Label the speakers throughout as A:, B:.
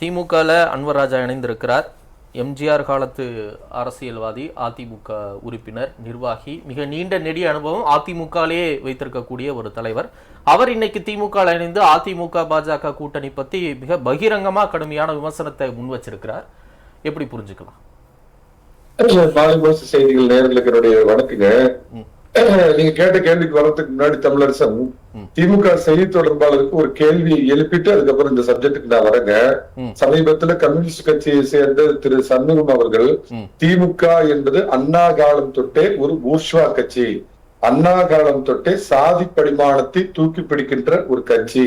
A: திமுகவில் அன்வர் ராஜா இணைந்திருக்கிறார். எம்ஜிஆர் காலத்து அரசியல்வாதி அதிமுக உறுப்பினர் நிர்வாகி. மிக நீண்ட நெடிய அனுபவம் அதிமுகலேயே வைத்திருக்கக்கூடிய ஒரு தலைவர். அவர் இன்னைக்கு திமுக இணைந்து அதிமுக பாஜக கூட்டணி பத்தி மிக பகிரங்கமா கடுமையான விமர்சனத்தை முன் வச்சிருக்கிறார். எப்படி புரிஞ்சுக்கலாம்?
B: செய்திகள் நேர்களுக்கு வணக்கங்க. நீங்க கேட்ட கேள்விக்கு வர்றதுக்கு முன்னாடி தமிழரசன் திமுக செய்தி தொடர்பாளருக்கு ஒரு கேள்வி எழுப்பிட்டு அதுக்கப்புறம் இந்த சப்ஜெக்டுக்கு நான் வரேங்க. சமீபத்துல கம்யூனிஸ்ட் கட்சியை சேர்ந்த திரு சண்முகம் அவர்கள். திமுக என்பது அண்ணா காலம் தொட்டே ஒரு ஊர்ஷ்வா கட்சி அண்ணா காலம் தொட்டே சாதி படிமானத்தை தூக்கி பிடிக்கின்ற ஒரு கட்சி.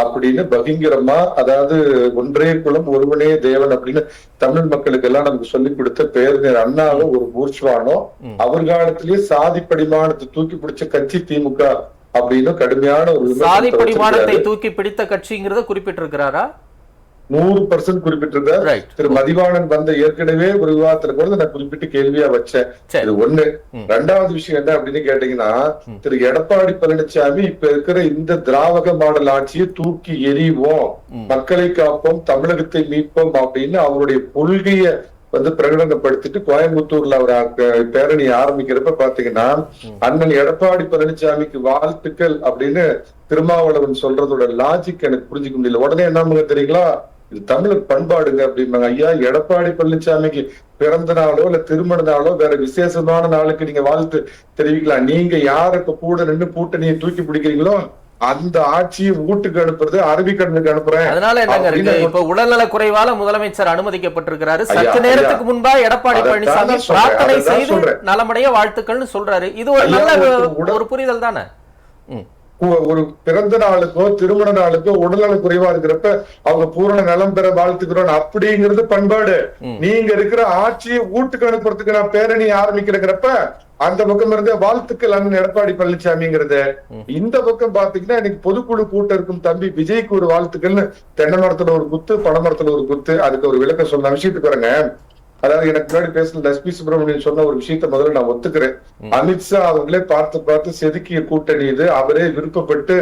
B: அப்படின்னு பகிங்கரமா அதாவது ஒன்றே குலம் ஒருவனே தேவன் அப்படின்னு தமிழ் மக்களுக்கு எல்லாம் நமக்கு சொல்லிக் கொடுத்த பேருநர் அண்ணாவை ஒரு ஊர்ஷ்வானோ
A: ம்.
B: அவர் காலத்திலேயே சாதி படிமானத்தை தூக்கி பிடிச்ச கட்சி திமுக அப்படின்னு கடுமையான ஒரு
A: சாதி படிமானத்தை. தூக்கி பிடித்த கட்சிங்கிறத குறிப்பிட்டிருக்கிறாரா
B: நூறு பர்சன்ட் குறிப்பிட்டிருக்கார்
A: ரைட்
B: திரு மதிவாணன் வந்த ஏற்கனவே ஒரு விவாதத்துல கூட நான் குறிப்பிட்டு கேள்வியா வச்சேன் இது ஒண்ணு. ரெண்டாவது விஷயம் என்ன அப்படின்னு கேட்டீங்கன்னா. திரு எடப்பாடி பழனிசாமி இப்ப இருக்கிற இந்த திராவக மாடல் ஆட்சியை தூக்கி எறிவோம். மக்களை காப்போம் தமிழகத்தை மீட்போம் அப்படின்னு அவருடைய கொள்கைய வந்து பிரகடனப்படுத்திட்டு கோயம்புத்தூர்ல அவர் பேரணி ஆரம்பிக்கிறப்ப பாத்தீங்கன்னா. அண்ணன் எடப்பாடி பழனிசாமிக்கு வாழ்த்துக்கள் அப்படின்னு திருமாவளவன் சொல்றதோட லாஜிக் எனக்கு புரிஞ்சுக்க முடியல. உடனே என்ன தெரியுங்களா? இது தமிழர் பண்பாடுங்க அப்படிம்பாங்க. ஐயா எடப்பாடி பழனிசாமிக்கு பிறந்த நாளோ இல்ல திருமண நாளோ வேற விசேஷமான நாளுக்கு நீங்க வாழ்த்து தெரிவிக்கலாம். நீங்க யார் இப்ப கூட நின்று கூட்டணியை தூக்கி பிடிக்கிறீங்களோ அந்த ஆட்சியை வீட்டுக்கு அனுப்புறது அரபிக்கடனுக்கு அனுப்புறேன்.
A: அதனால என்னங்க இப்ப உடல்நல குறைவால முதலமைச்சர் அனுமதிக்கப்பட்டிருக்கிறாரு. சற்று. நேரத்துக்கு முன்பா எடப்பாடி பழனிசாமி பிரார்த்தனை செய்து. நலமடைய வாழ்த்துக்கள்னு சொல்றாரு. இது ஒரு நல்ல
B: ஒரு
A: புரிதல் தானே?
B: ஒரு பிறந்த நாளுக்கோ திருமண நாளுக்கோ உடல்நல குறைவா இருக்கிறப்ப அவங்க பூரண நலம் பெற வாழ்த்துக்கிறோம் அப்படிங்கிறது பண்பாடு. நீங்க இருக்கிற ஆட்சியை வீட்டுக்கு அனுப்புறதுக்கு நான் பேரணி ஆரம்பிக்கிறப்ப அந்த பக்கம் இருந்த வாழ்த்துக்கள் அண்ணன் எடப்பாடி பழனிசாமிங்கிறது. இந்த பக்கம் பாத்தீங்கன்னா இன்னைக்கு பொதுக்குழு கூட்டம் இருக்கும் தம்பி விஜய்க்கு ஒரு வாழ்த்துக்கள்னு தென்னை மரத்துல ஒரு குத்து பனை மரத்துல ஒரு குத்து அதுக்கு ஒரு விளக்கம் சொன்ன விஷயத்துக்கு வரேங்க அதாவது எனக்கு முன்னாடி பேசுன லட்சுமி சுப்பிரமணியன் சொன்ன ஒரு விஷயத்த முதல்ல நான் ஒத்துக்கிறேன். அமித்ஷா அவங்களே பார்த்து பார்த்து செதுக்கிய கூட்டணி இது. அவரே விருப்பப்பட்டு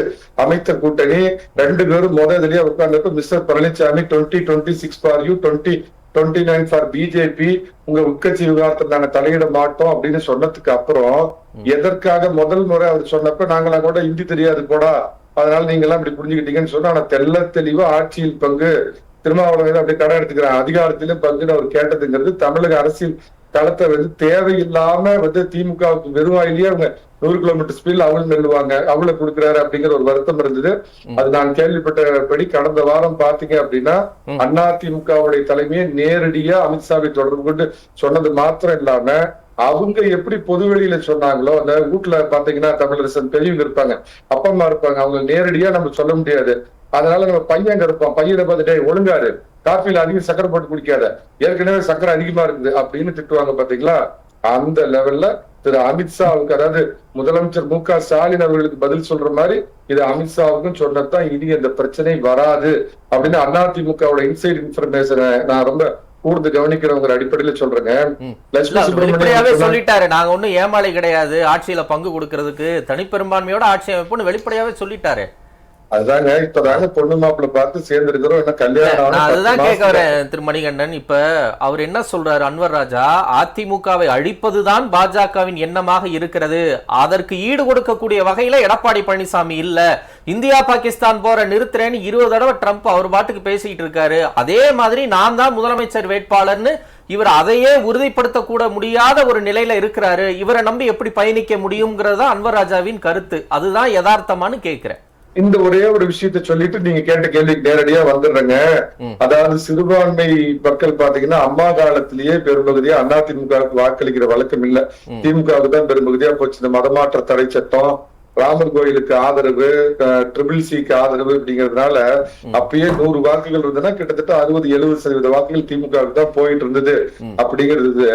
B: அமைத்த கூட்டணி. ரெண்டு பேரும் முத இதுலயே உட்கார்ந்துட்டு mister Palaniswami twenty twenty six for you twenty twenty nine for BJP உங்க உட்கட்சி விவகாரத்தில் நாங்க தலையிட மாட்டோம் அப்படின்னு சொன்னதுக்கு அப்புறம் எதற்காக முதல் முறை அவர் சொன்னப்ப நாங்களாம் கூட ஹிந்தி தெரியாது போடா. அதனால நீங்க எல்லாம் இப்படி புரிஞ்சுக்கிட்டீங்கன்னு சொன்னா ஆனா தெள்ள தெளிவா ஆட்சியில் பங்கு. திருமாவளவன் அப்படி கடன் எடுத்துக்கிறான். அதிகாரத்திலும் பங்குன்னு அவர் கேட்டதுங்கிறது தமிழக அரசியல் களத்தை வந்து தேவையில்லாம வந்து திமுகவுக்கு வெறுவாயிலேயே அவங்க நூறு கிலோமீட்டர் ஸ்பீட்ல அவள் நெல்லுவாங்க அவளை கொடுக்குறாரு அப்படிங்கிற ஒரு வருத்தம் இருந்தது. அது நான் கேள்விப்பட்டபடி கடந்த வாரம் பாத்தீங்க அப்படின்னா. அண்ணா திமுகவுடைய தலைமையை நேரடியா அமித்ஷாவை தொடர்பு கொண்டு சொன்னது மாத்திரம் இல்லாம அவங்க எப்படி பொதுவெளியில சொன்னாங்களோ அந்த வீட்டுல பாத்தீங்கன்னா தமிழரசன் பெரியவங்க இருப்பாங்க அப்பா அம்மா இருப்பாங்க அவங்க நேரடியா நம்ம சொல்ல முடியாது. அதனால நம்ம பையன் இருப்பான் பையனை பார்த்து டேய் ஒழுங்காரு. காஃபில அதிகம் சக்கரை போட்டு குடிக்காத. ஏற்கனவே சக்கரை அதிகமா இருக்குது. அப்படின்னு திட்டுவாங்க பாத்தீங்களா? அந்த லெவல்ல திரு அமித்ஷாவுக்கு அதாவது முதலமைச்சர் மு க ஸ்டாலின் அவர்களுக்கு பதில் சொல்ற மாதிரி இது அமித்ஷாவுக்கும் சொன்னதான் இனி அந்த பிரச்சனை வராது. அப்படின்னு அதிமுகவோட இன்சைட் இன்ஃபர்மேஷனை நான் ரொம்ப கூர்ந்து கவனிக்கிறவங்க அடிப்படையில சொல்றேங்க.
A: வெளிப்படையாவே சொல்லிட்டாரு. நாங்க ஒண்ணும் ஏமாளி கிடையாது. ஆட்சியில பங்கு கொடுக்கறதுக்கு தனிப்பெரும்பான்மையோட ஆட்சி அமைப்புன்னு வெளிப்படையாவே சொல்லிட்டாரு.
B: அதுதாங்க இப்பதாங்க பொண்ணு மாப்பிள்ள பார்த்து சேர்ந்து இருக்கிறோம் என்ன கல்யாணம்
A: அதுதான் கேட்க வரேன் திரு மணிகண்டன். இப்ப அவர் என்ன சொல்றாரு அன்வர் ராஜா? அதிமுகவை அழிப்பதுதான் பாஜகவின் எண்ணமாக இருக்கிறது. அதற்கு ஈடு கொடுக்கக்கூடிய வகையில எடப்பாடி பழனிசாமி இல்ல. இந்தியா பாகிஸ்தான் போற நிறுத்துறேன்னு இருபது தடவை ட்ரம்ப் அவர் பாட்டுக்கு பேசிட்டு இருக்காரு. அதே மாதிரி நான் தான் முதலமைச்சர் வேட்பாளர்னு இவர் அதையே உறுதிப்படுத்த கூட முடியாத ஒரு நிலையில இருக்கிறாரு. இவரை நம்பி எப்படி பயணிக்க முடியுங்கிறது அன்வர் ராஜாவின் கருத்து. அதுதான் யதார்த்தமான்னு கேட்கிறேன்.
B: இந்த ஒரே ஒரு விஷயத்த சொல்லிட்டு நீங்க கேட்ட கேள்விக்கு நேரடியா வந்துடுறேங்க. அதாவது சிறுபான்மை மக்கள் பாத்தீங்கன்னா அம்மா காலத்திலேயே பெரும்பகுதியா அதிமுகவுக்கு வாக்களிக்கிற வழக்கம் இல்ல. திமுகவுக்கு தான் பெரும்பகுதியா போச்சு இந்த மதமாற்ற தடை சட்டம் ராமர் கோயிலுக்கு ஆதரவு ட்ரிபிள் சிக்கு ஆதரவு அப்படிங்கறதுனால அப்பயே நூறு வாக்குகள் இருந்ததுன்னா கிட்டத்தட்ட அறுபது எழுபது சதவீத வாக்குகள் திமுகவுக்கு தான் போயிட்டு இருந்தது. அப்படிங்கிறது.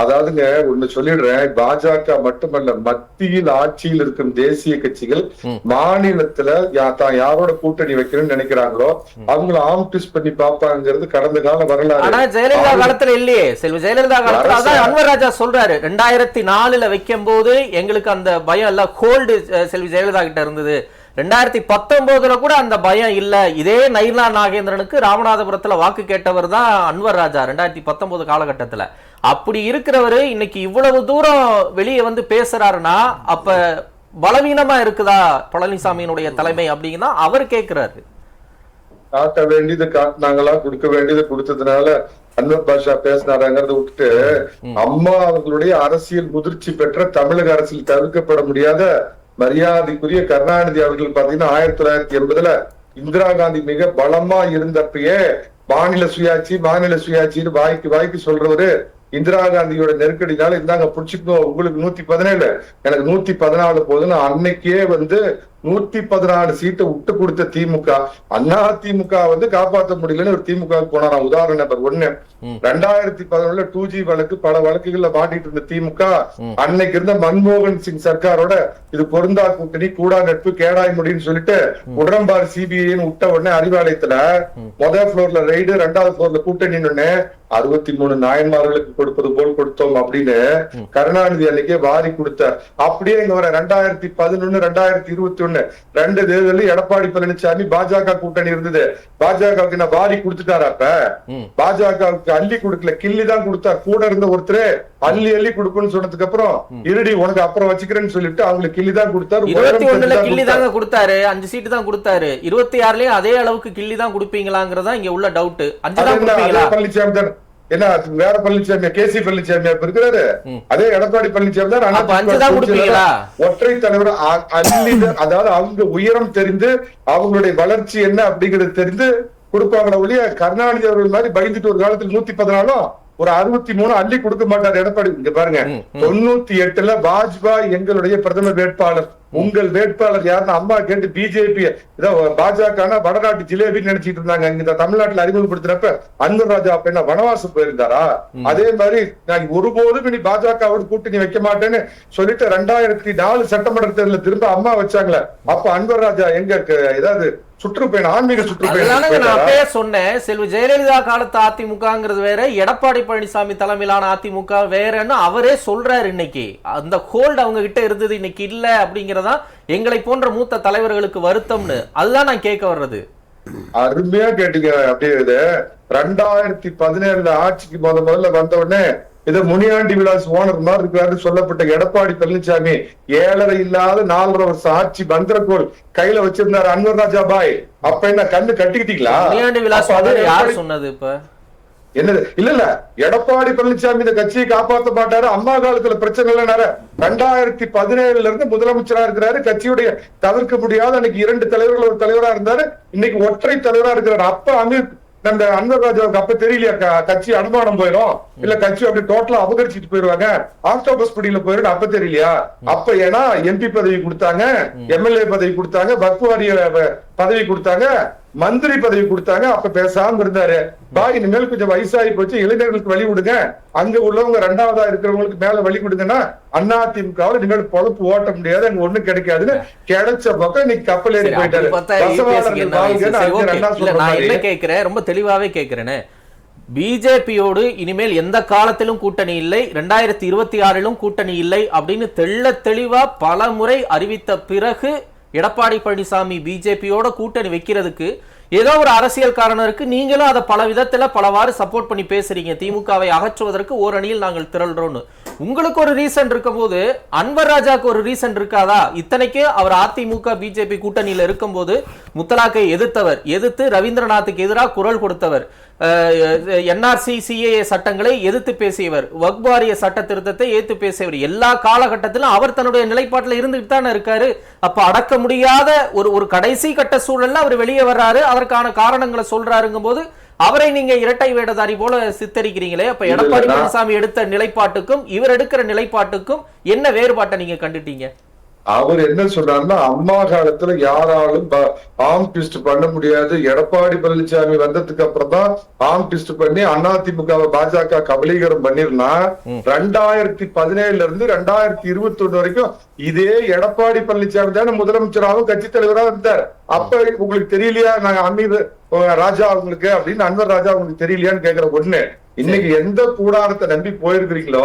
B: அதாவதுங்க ஒண்ணு சொல்லிடுறேன் பாஜக மட்டுமல்ல மத்தியில் ஆட்சியில் இருக்கும் தேசிய கட்சிகள். மாநிலத்துல தான் யாரோட கூட்டணி வைக்கணும்னு நினைக்கிறாங்களோ அவங்கள ஆம் ட்விஸ்ட் பண்ணி பாப்பாங்கிறது கடந்த கால
A: ஆனா
B: வரலாறு
A: ஜெயலலிதா. காலத்துல இல்லையே செல்வி ஜெயலலிதா காலத்துல அதான் அன்வர் ராஜா சொல்றாரு ரெண்டாயிரத்தி நாலுல வைக்கும் போது எங்களுக்கு அந்த பயம் இல்ல கோல்டு செல்வி ஜெயலலிதா கிட்ட இருந்தது. ரெண்டாயிரத்தி பத்தொன்பதுல கூட அந்த பயம் இல்ல. இதே நைனா நாகேந்திரனுக்கு ராமநாதபுரத்துல வாக்கு கேட்டவர் தான் அன்வர் ராஜா ரெண்டாயிரத்தி பத்தொன்பது காலகட்டத்துல. அப்படி இருக்கிறவரு இன்னைக்கு இவ்வளவு தூரம் வெளியே வந்து பேசுறாருன்னா அப்ப பலவீனமா இருக்குதா பழனிசாமியினுடைய தலைமை அப்படிங்கன்னா அவர் கேக்குறாரு.
B: காட்ட வேண்டியது காட்டினாங்களா கொடுக்க வேண்டியது கொடுத்ததுனால அன்வர் பாஷா பேசினாராங்கிறத விட்டுட்டு அம்மா அவர்களுடைய அரசியல் முதிர்ச்சி பெற்ற தமிழக அரசியல் தவிர்க்கப்பட முடியாத மரியாதைக்குரிய கருணாநிதி அவர்கள் பாத்தீங்கன்னா ஆயிரத்தி தொள்ளாயிரத்தி எண்பதுல இந்திரா காந்தி மிக பலமா இருந்தப்பயே மாநில சுயாட்சி மாநில சுயாட்சின்னு வாய்க்கு வாய்க்கு சொல்றவரு இந்திரா காந்தியோட நெருக்கடினால இந்தாங்க புடிச்சுக்கணும் உங்களுக்கு நூத்தி பதினேழு எனக்கு நூத்தி பதினாலு போதுன்னு அன்னைக்கே வந்து நூத்தி பதினாலு சீட்டை விட்டு கொடுத்த திமுக அண்ணா திமுக வந்து காப்பாற்ற முடியலன்னு ஒரு திமுக போனாராம். உதாரணம் நம்பர் ஒண்ணு ரெண்டாயிரத்தி பதினொன்னுல டூ ஜி வழக்கு பல வழக்குகள்ல மாட்டிட்டு இருந்த திமுக அன்னைக்கு இருந்த மன்மோகன் சிங் சர்க்காரோட இது பொருந்தா கூட்டணி கூடா நட்பு கேடாய் முடின்னு சொல்லிட்டு உடன்பாடு சிபிஐன்னு விட்ட உடனே அறிவாலயத்துல முதல் ஃப்ளோர்ல ரைடு ரெண்டாவது ஃப்ளோர்ல கூட்டணி அறுபத்தி மூணு நாயன்மார்களுக்கு கொடுப்பது போல் கொடுத்தோம் அப்படின்னு கருணாநிதி அன்னைக்கே வாரி கொடுத்தார். அப்படியே இங்க வர ரெண்டாயிரத்தி பதினொன்னு ரெண்டாயிரத்தி இருபத்தி ஒண்ணு ரெண்டு தேர்தலில் எடப்பாடி பழனிசாமி பாஜக கூட்டணி இருந்தது. பாஜகவுக்கு நான் வாரி கொடுத்துட்டாரு அப்ப. பாஜகவுக்கு அள்ளி கொடுக்கல கிள்ளி தான் கொடுத்தார். கூட இருந்த ஒருத்தர் அள்ளி அள்ளி கொடுக்குன்னு சொன்னதுக்கு அப்புறம் இருடி உனக்கு அப்புறம் வச்சுக்கிறேன்னு சொல்லிட்டு அவங்களுக்கு கிள்ளி தான் கொடுத்தாரு.
A: இருபத்தி ஒண்ணுல கிள்ளி. தாங்க கொடுத்தாரு. அஞ்சு சீட்டு தான் கொடுத்தாரு. இருபத்தி ஆறுலயும் அதே அளவுக்கு கிள்ளி தான் கொடுப்பீங்களாங்கிறதா இங்க உள்ள டவுட் அஞ்சு தான்
B: பழனிசாமி தான். என்ன வேற பழனிசாமி கேசி பழனிசாமி இப்ப இருக்கிறாரு. அதே எடப்பாடி பழனிசாமி தான்
A: அப்ப?
B: ஒற்றை தலைவர் அதாவது அவங்க உயரம் தெரிந்து அவங்களுடைய வளர்ச்சி என்ன அப்படிங்கிறது தெரிந்து கொடுப்பாங்களே ஒழிய கருணாநிதி அவர்கள் மாதிரி பயந்துட்டு ஒரு காலத்துல நூத்தி பதினாலும் ஒரு அறுபத்தி மூணு அள்ளி கொடுக்க மாட்டார் எடப்பாடி இங்க பாருங்க. தொண்ணூத்தி எட்டுல வாஜ்பாய் எங்களுடைய பிரதமர் வேட்பாளர் உங்கள் வேட்பாளர் யாருன்னு அம்மா கேட்டு பிஜேபி பாஜக வடநாட்டு ஜிலேபின்னு நினைச்சிட்டு இருந்தாங்க. இங்க இந்த தமிழ்நாட்டுல அறிமுகப்படுத்தினப்ப அன்வர் ராஜா அப்ப வனவாசம் போயிருந்தாரா? அதே மாதிரி நான் ஒருபோதும் இனி பாஜகவோட கூட்டணி வைக்க மாட்டேன்னு சொல்லிட்டு ரெண்டாயிரத்தி நாலு சட்டமன்ற தேர்தலில் திரும்ப அம்மா வச்சாங்களே. அப்ப அன்வர் ராஜா எங்க? ஏதாவது சுற்றுப்பயணம் ஆன்மீக சுற்றுப்பயணம்
A: நான்? அப்பயே சொன்னேன் செல்வி ஜெயலலிதா காலத்து அதிமுகங்கிறது வேற எடப்பாடி பழனிசாமி தலைமையிலான அதிமுக வேறன்னு அவரே சொல்றாரு இன்னைக்கு. அந்த ஹோல்டு அவங்க கிட்ட இருந்தது இன்னைக்கு இல்ல அப்படிங்கறதா எங்களை போன்ற மூத்த தலைவர்களுக்கு வருத்தம்னு. அதுதான் நான் கேட்க வர்றது.
B: அருமையா கேட்டீங்க அப்படியே இது. ரெண்டாயிரத்தி பதினேழுல ஆட்சிக்கு முத முதல்ல வந்த உடனே இது முனியாண்டி விலாஸ் ஓனர் மாதிரி இருக்காரு சொல்லப்பட்ட எடப்பாடி பழனிசாமி. ஏழரை இல்லாத நாலரை வருஷம் ஆட்சி பந்திரக்கோள் கையில வச்சிருந்தாரு அன்வர் ராஜா பாய். அப்ப என்ன கண்ணு கட்டிக்கிட்டீங்களா?
A: முனியாண்டி விலாஸ் சொன்னது யார்
B: எடப்பாடி-
A: சொன்னது இப்ப?
B: என்னது? இல்ல இல்ல. எடப்பாடி பழனிசாமி இந்த கட்சியை காப்பாத்த மாட்டாரு. அம்மா காலத்துல பிரச்சனை இல்லைனாரு ரெண்டாயிரத்தி பதினேழுல இருந்து முதலமைச்சரா இருக்கிறாரு. கட்சியுடைய தவிர்க்க முடியாத அன்னைக்கு இரண்டு தலைவர்கள் ஒரு தலைவரா இருந்தாரு. இன்னைக்கு ஒற்றை தலைவரா இருக்கிறாரு. அப்ப அமீர் அந்த அன்வர் ராஜாவுக்கு அப்ப தெரியலையா கட்சி அனுமானம் போயிடும் இல்ல கட்சி அப்படி டோட்டலா அபகரிச்சிட்டு போயிருவாங்க. ஆக்டோபஸ் படியில போயிடும் அப்ப தெரியலையா? அப்ப ஏன்னா எம்பி பதவி கொடுத்தாங்க எம்எல்ஏ பதவி கொடுத்தாங்க பக்வாரிய பதவி கொடுத்தாங்க மந்திரி பதவி கொடுத்தாங்க அப்ப பேசாம இருந்தாரு. பாய் இனிமேல் கொஞ்சம் வயசாகி போச்சு இளைஞர்களுக்கு வழி விடுங்க. அங்க உள்ளவங்க ரெண்டாவதா இருக்கிறவங்களுக்கு மேல வழி கொடுங்கன்னா அண்ணா திமுகவில் இனிமேல் பொழப்பு ஓட்ட முடியாது அங்க ஒண்ணும் கிடைக்காதுன்னு கிடைச்ச பக்கம் இன்னைக்கு கப்பல் ஏறி போயிட்டாரு.
A: நான் என்ன கேட்கிறேன் ரொம்ப தெளிவாவே கேட்கிறேனே பிஜேபியோடு இனிமேல் எந்த காலத்திலும் கூட்டணி இல்லை ரெண்டாயிரத்தி இருபத்தி ஆறிலும் கூட்டணி இல்லை அப்படின்னு தெள்ள தெளிவா பல முறை அறிவித்த பிறகு எடப்பாடி பழனிசாமி பிஜேபியோட கூட்டணி வைக்கிறதுக்கு ஏதோ ஒரு அரசியல் காரணம் இருக்கு நீங்களும் அதை பல விதத்தில் பலவாறு சப்போர்ட் பண்ணி பேசுறீங்க. திமுகவை அகற்றுவதற்கு ஓரணியில் நாங்கள் திரள்றோம்னு. உங்களுக்கு ஒரு ரீசன் இருக்கும்போது அன்வர் ராஜாக்கு ஒரு ரீசன் இருக்காதா? இத்தனைக்கு அவர் அதிமுக பிஜேபி கூட்டணியில் இருக்கும்போது முத்தலாக்கை எதிர்த்தவர் எதிர்த்து ரவீந்திரநாத்துக்கு எதிராக குரல் கொடுத்தவர். என்ஆர்சி சிஏஏ சட்டங்களை எதிர்த்து பேசியவர். வக்பாரிய சட்ட திருத்தத்தை ஏத்து பேசியவர். எல்லா காலகட்டத்திலும் அவர் தன்னுடைய நிலைப்பாட்டில் இருந்துட்டு தானே இருக்காரு. அப்ப அடக்க முடியாத ஒரு ஒரு கடைசி கட்ட சூழல்ல அவர் வெளியே வர்றாரு. அதற்கான காரணங்களை சொல்றாருங்கும் போது அவரை நீங்க இரட்டை வேடதாரி போல சித்தரிக்கிறீங்களே. அப்ப எடப்பாடி பழனிசாமி எடுத்த நிலைப்பாட்டுக்கும் இவர் எடுக்கிற நிலைப்பாட்டுக்கும் என்ன வேறுபாட்டை நீங்க கண்டுட்டீங்க?
B: அவர் என்ன சொல்றாருன்னா அம்மா காலத்துல யாராலும் ஆம் ட்விஸ்ட் பண்ண முடியாது. எடப்பாடி பழனிசாமி வந்ததுக்கு அப்புறம் தான் ஆம் ட்விஸ்ட் பண்ணி அதிமுக பாஜக கபலீகரம் பண்ணிருந்தா ரெண்டாயிரத்தி பதினேழுல இருந்து ரெண்டாயிரத்தி இருபத்தி ஒண்ணு வரைக்கும் இதே எடப்பாடி பழனிசாமி தானே முதலமைச்சராகவும் கட்சி தலைவராக இருந்தார். அப்ப உங்களுக்கு தெரியலையா? நாங்க அமீர் ராஜா அவங்களுக்கு அப்படின்னு அன்வர் ராஜா உங்களுக்கு தெரியலையான்னு கேக்குற ஒண்ணு இன்னைக்கு எந்த கூடாரத்தை நம்பி போயிருக்கிறீங்களோ.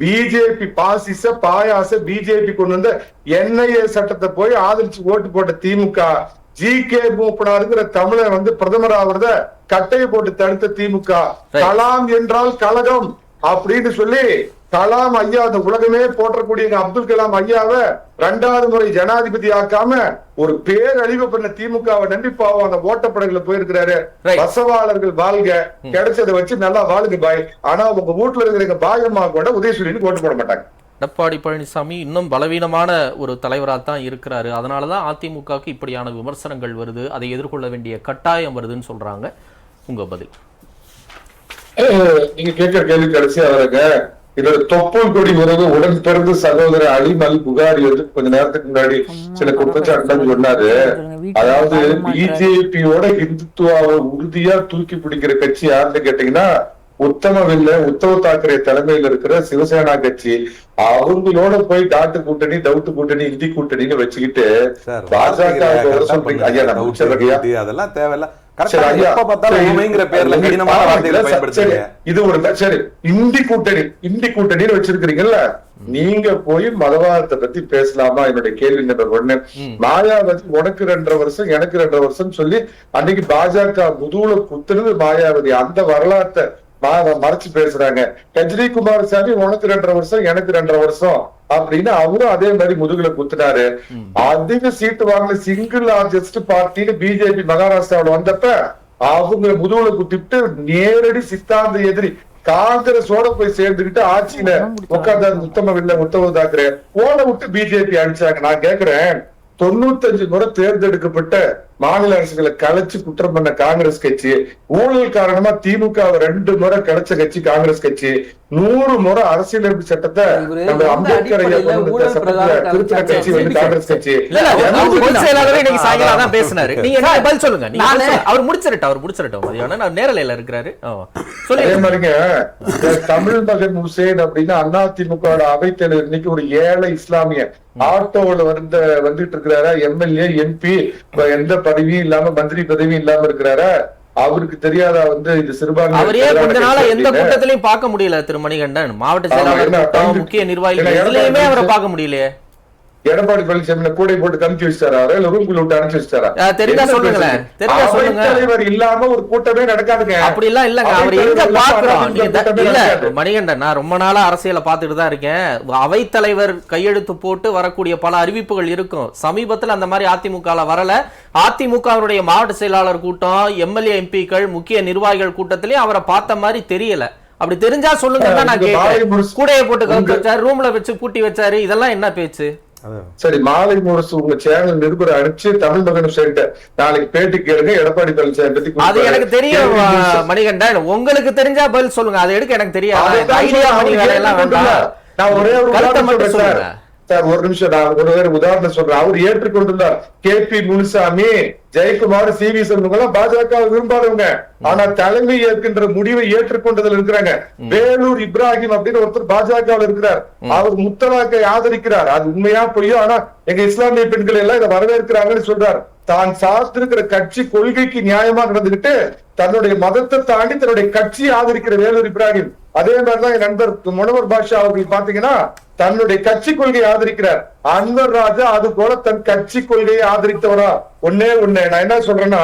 B: பிஜேபி பாசிச பாயாச பிஜேபி கொண்டு வந்த என்ஐஏ சட்டத்தை போய் ஆதரிச்சு ஓட்டு போட்ட திமுக ஜி கே மூப்பனாருங்கிற தமிழன் வந்து பிரதமர் ஆகுறத கட்டையை போட்டு தடுத்த திமுக. கலாம் என்றால் கழகம் அப்படின்னு சொல்லி கலாம் ஐயா அந்த உலகமே போற்றக்கூடிய அப்துல் கலாம் ஐயாவை ரெண்டாவது முறை ஜனாதிபதி ஆக்காம ஒரு பேரழிவு பண்ண திமுகவை நம்பி பாவம் அந்த ஓட்டப்படையில போயிருக்கிறாரு. வசவாளர்கள் வாழ்க. கிடைச்சதை வச்சு நல்லா வாழுங்க பாய். ஆனா உங்க வீட்டுல இருக்கிற எங்க பாயம்மா கூட உதயசூரியனுக்கு ஓட்டு போட மாட்டாங்க.
A: எடப்பாடி பழனிசாமி இன்னும் பலவீனமான ஒரு தலைவராக தான் இருக்கிறாரு. அதனால தான் அதிமுகவுக்கு இப்படியான விமர்சனங்கள் வருது. அதை எதிர்கொள்ள வேண்டிய கட்டாயம் வருதுன்னு சொல்றாங்க. உங்க பதில்.
B: நீங்க கேட்கிற கேள்வி கடைசியா வரங்க. இதோட தொப்புள் கொடி உறவு உடன் பிறந்த சகோதரர் அலிமல் புகாரி வந்து கொஞ்ச நேரத்துக்கு முன்னாடி சில குற்றச்சாட்டுலாம் சொன்னாரு. அதாவது பிஜேபியோட இந்துத்துவாவை உறுதியா தூக்கி பிடிக்கிற கட்சி யாருன்னு கேட்டீங்கன்னா உத்தமவில்ல உத்தவ் தாக்கரே தலைமையில இருக்கிற சிவசேனா கட்சி. அவங்களோட போய் டாட்டு கூட்டணி டவுட் கூட்டணி இந்தி கூட்டணின்னு வச்சுக்கிட்டு பாஜக
C: அதெல்லாம் தேவையில்ல.
B: சரி, இது ஒரு இந்தி கூட்டணி இந்தி கூட்டணின்னு வச்சிருக்கிறீங்கல்ல? நீங்க போய் மதவாதத்தை பத்தி பேசலாமா? என்னுடைய கேள்வி நம்பர் ஒண்ணு மாயாவதி உனக்கு ரெண்டரை வருஷம் எனக்கு ரெண்டரை வருஷம் சொல்லி அன்னைக்கு பாஜக முதுகுல குத்துனது மாயாவதி. அந்த வரலாற்றை மறைச்சு பேசுறாங்க. ரஜினி குமாரசாமி உனக்கு ரெண்டரை வருஷம் எனக்கு ரெண்டரை வருஷம் அப்படின்னு அவரும் அதே மாதிரி முதுகுல குத்துனாரு. அதிக சீட்டு வாங்கின சிங்கிள் லார்ஜஸ்ட் பார்ட்டின்னு பிஜேபி மகாராஷ்டிராவுல வந்தப்ப அவங்க முதுகுல குத்திட்டு நேரடி சித்தாந்த எதிரி காங்கிரஸோட போய் சேர்ந்துகிட்டு ஆட்சியில உட்கார்ந்தாரு உத்தம உத்தவ தாக்கரே. ஓட விட்டு பிஜேபி அடிச்சாங்க. நான் கேக்குறேன் தொண்ணூத்தஞ்சு முறை தேர்ந்தெடுக்கப்பட்ட மாநில அரசுகளை கலைச்சு குற்றம் பண்ண காங்கிரஸ் கட்சி ஊழல் காரணமா திமுக ரெண்டு முறை கிடைச்ச கட்சி காங்கிரஸ் கட்சி. நூறு முறை அரசியலமைப்பு சட்டத்தை நம்ம அம்பேத்கர் திருத்தின கட்சி வந்து காங்கிரஸ் கட்சி.
A: பேசினாரு. நீங்க என்ன பதில் சொல்லுங்க. அவர் முடிச்சிரட்டும் அவர் முடிச்சிரட்டும் மதியானம் நான் நேரலையில இருக்கிறாரு.
B: அதே
A: சொல்லுங்க.
B: மாதிரிங்க தமிழ் மகன் ஹுசேன் அப்படின்னு அதிமுக அவைத்தலைவர் இன்னைக்கு ஒரு ஏழை இஸ்லாமிய ஆட்டோல வந்து வந்துட்டு இருக்கிறாரா? எம்எல்ஏ எம்பி எந்த பதவியும் இல்லாம மந்திரி பதவியும் இல்லாம இருக்கிறாரா? அவருக்கு தெரியாதா வந்து இது சிறுபான்மை
A: அவரே கொஞ்ச நாளா எந்த கூட்டத்திலையும் பார்க்க முடியல திரு மணிகண்டன். மாவட்ட செயலாளர் முக்கிய நிர்வாகிகள். எதுலயுமே அவரை பார்க்க முடியலையே.
B: எடப்பாடி பழனிசாமி கூடை போட்டு கமிச்சு அவரை இல்ல ரூம்குள்ள விட்டு அனுப்பிச்சு வச்சிட்டாரா?
A: ஆ, தெரிஞ்சா சொல்லுங்களேன். தெரிஞ்சா சொல்லுங்க.
B: அவைத்தலைவர் இல்லாம ஒரு கூட்டமே நடக்காதுங்க.
A: அப்படி எல்லாம் இல்லங்க. அவர் எங்க பாக்குறோம்
B: அதிமுக
A: இல்ல. மணிகண்டன் நான் ரொம்ப நாளா அரசியலை பார்த்துட்டு தான் இருக்கேன். அவைத்தலைவர் கையெழுத்து போட்டு வரக்கூடிய பல அறிவிப்புகள் இருக்கும். சமீபத்துல அந்த மாதிரி அதிமுகல வரல. அதிமுகவுடைய மாவட்ட செயலாளர் கூட்டம் எம்எல்ஏ எம்பிக்கள் முக்கிய நிர்வாகிகள் கூட்டத்திலயும் அவரை பார்த்த மாதிரி தெரியல. அப்படி தெரிஞ்சா சொல்லுங்க நான் கேட்கிறேன் கூடையை போட்டு கவுத்து வச்சாரு ரூம்ல வச்சு பூட்டி வச்சாரு. இதெல்லாம் என்ன பேச்சு?
B: சரி மாலை முரசு உங்க சேனல் நிருபரை அனுப்பிச்சு தமிழ் மகன் சேர்ந்த நாளைக்கு பேட்டி கேளுங்க எடப்பாடி பழனிசாமி பத்தி
A: அது. எனக்கு தெரியும் மணிகண்டன். உங்களுக்கு தெரிஞ்சா பதில் சொல்லுங்க. அதை எடுக்க எனக்கு தெரியாது.
B: நான் ஒரே ஒரு
A: கருத்தை மட்டும். சொல்லுங்க.
B: சார் ஒரு நிமிஷம் நான் ஒரு வேற உதாரணம் சொல்றேன். அவர் ஏற்றுக்கொண்டுள்ளார் K P Munusamy Jayakumar C V எல்லாம் பாஜக விரும்பாதவங்க. ஆனா தலைமை ஏற்கின்ற முடிவை ஏற்றுக்கொண்டதுல இருக்கிறாங்க. வேலூர் இப்ராஹிம் அப்படின்னு ஒருத்தர் பாஜக இருக்கிறார். அவர் முத்தலாக்கை ஆதரிக்கிறார். அது உண்மையா பொய்யோ? ஆனா எங்க இஸ்லாமிய பெண்கள் எல்லாம் இதை வரவேற்கிறாங்கன்னு சொல்றார். தான் சார்ந்திருக்கிற கட்சி கொள்கைக்கு நியாயமா நடந்துகிட்டு தன்னுடைய மதத்தை தாண்டி தன்னுடைய கட்சியை ஆதரிக்கிற வேலூர் இப்ராஹிம். அதே மாதிரிதான் என் நண்பர் முனவர் பாஷா அவர்கள் பாத்தீங்கன்னா தன்னுடைய கட்சி கொள்கையை ஆதரிக்கிறார். அன்வர் ராஜா அது போல தன் கட்சி கொள்கையை ஆதரித்தவரா? ஒன்னே ஒண்ணு. நான் என்ன சொல்றேன்னா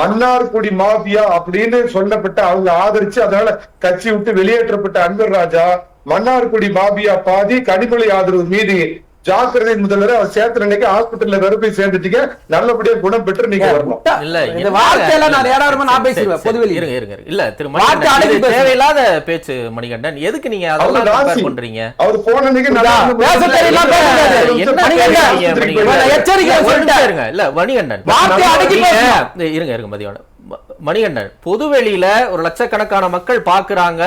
B: மன்னார்குடி மாஃபியா அப்படின்னு சொல்லப்பட்ட அவங்க ஆதரிச்சு அதனால கட்சி விட்டு வெளியேற்றப்பட்ட அன்வர் ராஜா மன்னார்குடி மாபியா பாதி கனிமொழி ஆதரவு மீதி ஜாக்கிரதை முதல்வர் அவர் சேர்த்து நினைக்க ஹாஸ்பிட்டல்ல வேற போய் சேர்ந்துட்டீங்க. நல்லபடியா குணம் பெற்று நீங்க வரணும்.
A: இல்ல
D: இந்த வார்த்தையெல்லாம் நான் ஏடாரமா நான்
A: சரி,
D: பொதுவெளியில்
A: இருங்க இருங்க. இல்ல திரு
D: பேசுங்க.
A: தேவையில்லாத பேச்சு மணிகண்டன். எதுக்கு நீங்க அதெல்லாம் பண்றீங்க?
B: அவர் போன அன்னைக்கு நல்லா
D: பேச? நான் எச்சரிக்கை.
A: நிமிஷம் இருங்க. இல்ல மணிகண்டன்.
D: வார்த்தை அடக்கி
A: இருங்க இருங்க மதியானம். மணிகண்டன் பொதுவெளியில ஒரு லட்சக்கணக்கான மக்கள் பாக்குறாங்க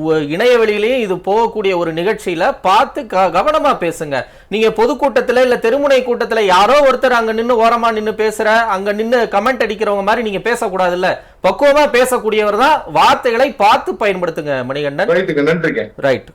A: ஒ- இணையவெளியிலயும் இது போகக்கூடிய ஒரு நிகழ்ச்சியில பார்த்து கவனமா பேசுங்க. நீங்க பொதுக்கூட்டத்துல இல்ல தெருமுனை கூட்டத்துல யாரோ ஒருத்தர் அங்க நின்னு ஓரமா நின்னு பேசுற அங்க நின்னு கமெண்ட் அடிக்கிறவங்க மாதிரி நீங்க பேசக்கூடாதுல்ல. பக்குவமா பேசக்கூடியவர் தான் வார்த்தைகளை பார்த்து பயன்படுத்துங்க மணிகண்டன். ரைட்